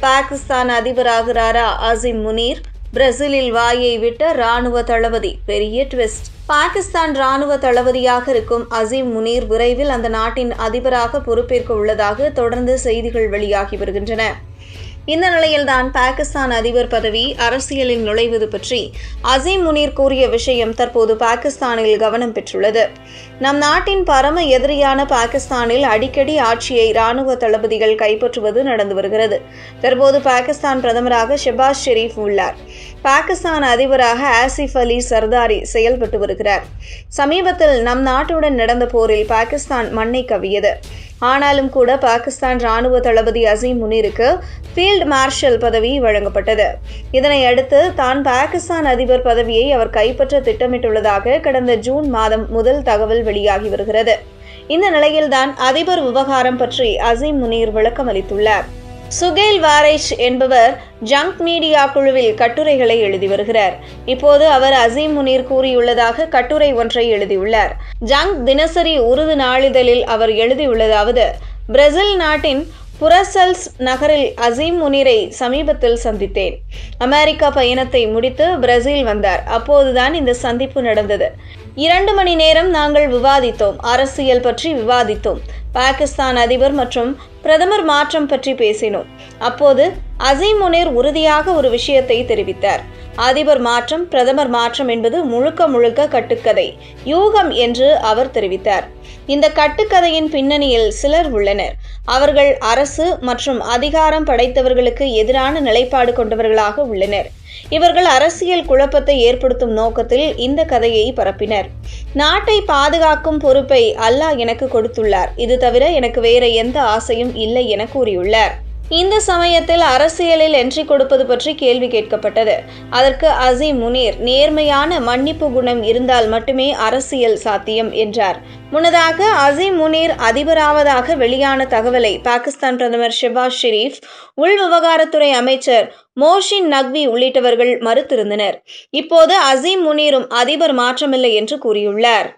பாகிஸ்தான் அதிபராகிறாரா அசிம் முனீர்? பிரேசிலில் வாயை விட்ட ராணுவ தளபதி. பெரிய ட்விஸ்ட். பாகிஸ்தான் ராணுவ தளபதியாக இருக்கும் அசீம் முனீர் விரைவில் அந்த நாட்டின் அதிபராக பொறுப்பேற்க உள்ளதாக தொடர்ந்து செய்திகள் வெளியாகி வருகின்றன. இந்த நிலையில்தான் பாகிஸ்தான் அதிபர் பதவி அரசியலில் நுழைவது பற்றி அசீம் முனீர் கூறிய விஷயம் தற்போது பாகிஸ்தானில் கவனம் பெற்றுள்ளது. நம் நாட்டின் பரம எதிரியான பாகிஸ்தானில் அடிக்கடி ஆட்சியை ராணுவ தளபதிகள் கைப்பற்றுவது நடந்து வருகிறது. தற்போது பாகிஸ்தான் பிரதமராக ஷெபாஸ் ஷெரீப் உள்ளார். பாகிஸ்தான் அதிபராக ஆசிஃப் அலி சர்தாரி செயல்பட்டு வருகிறார். சமீபத்தில் நம் நாட்டுடன் நடந்த போரில் பாகிஸ்தான் மண்ணை கவியது. ஆனாலும் கூட பாகிஸ்தான் ராணுவ தளபதி அசீம் முனீருக்கு ஃபீல்ட் மார்ஷல் பதவி வழங்கப்பட்டது. இதனை அடுத்து தான் பாகிஸ்தான் அதிபர் பதவியை அவர் கைப்பற்ற திட்டமிட்டுள்ளதாக கடந்த ஜூன் மாதம் முதல் தகவல் வெளியாகி வருகிறது. இந்த நிலையில்தான் அதிபர் விவகாரம் பற்றி அசீம் முனீர் விளக்கம் அளித்துள்ளார் சுகேல் வாரேஷ் என்பவர் ஜங்க் மீடியா குழுவில் கட்டுரைகளை எழுதி வருகிறார். இப்போது அவர் அசீம் முனீர் கூறியுள்ளதாக கட்டுரை ஒன்றை எழுதியுள்ளார். ஜங்க் தினசரி உருது நாளிதழில் அவர் எழுதியுள்ளதாவது பிரேசில் நாட்டின் புரசல்ஸ் நகரில் அசீம் முனீரை சமீபத்தில் சந்தித்தேன். அமெரிக்கா பயணத்தை முடித்து பிரேசில் வந்தார். அப்போதுதான் இந்த சந்திப்பு நடந்தது. இரண்டு மணி நேரம் நாங்கள் விவாதித்தோம். அரசியல் பற்றி விவாதித்தோம். பாகிஸ்தான் அதிபர் மற்றும் பிரதமர் மாற்றம் பற்றி பேசினோம். அப்போது அசீம் முனிர் உறுதியாக ஒரு விஷயத்தை தெரிவித்தார். அதிபர் மாற்றம் பிரதமர் மாற்றம் என்பது முழுக்க முழுக்க கட்டுக்கதை. யூகம் என்று அவர் தெரிவித்தார். இந்த கட்டுக்கதையின் பின்னணியில் சிலர் உள்ளனர். அவர்கள் அரசு மற்றும் அதிகாரம் படைத்தவர்களுக்கு எதிரான நிலைப்பாடு கொண்டவர்களாக உள்ளனர். இவர்கள் அரசியல் குழப்பத்தை ஏற்படுத்தும் நோக்கத்தில் இந்த கதையை பரப்பினர். நாட்டை பாதுகாக்கும் பொறுப்பை அல்லாஹ் எனக்கு கொடுத்துள்ளார். இது தவிர எனக்கு வேற எந்த ஆசையும் இல்லை என கூறியுள்ளார். இந்த சமயத்தில் அரசியலில் என்ட்ரி கொடுப்பது பற்றி கேள்வி கேட்கப்பட்டது. அதற்கு அசீம் முனீர் நேர்மையான மன்னிப்பு குணம் இருந்தால் மட்டுமே அரசியல் சாத்தியம் என்றார். முன்னதாக அசீம் முனீர் அதிபராவதாக வெளியான தகவலை பாகிஸ்தான் பிரதமர் ஷெபாஸ் ஷெரீப் உள் விவகாரத்துறை அமைச்சர் மோஷின் நக்வி உள்ளிட்டவர்கள் மறுத்திருந்தனர். இப்போது அசீம் முனீரும் அதிபர் மாற்றமில்லை என்று கூறியுள்ளார்.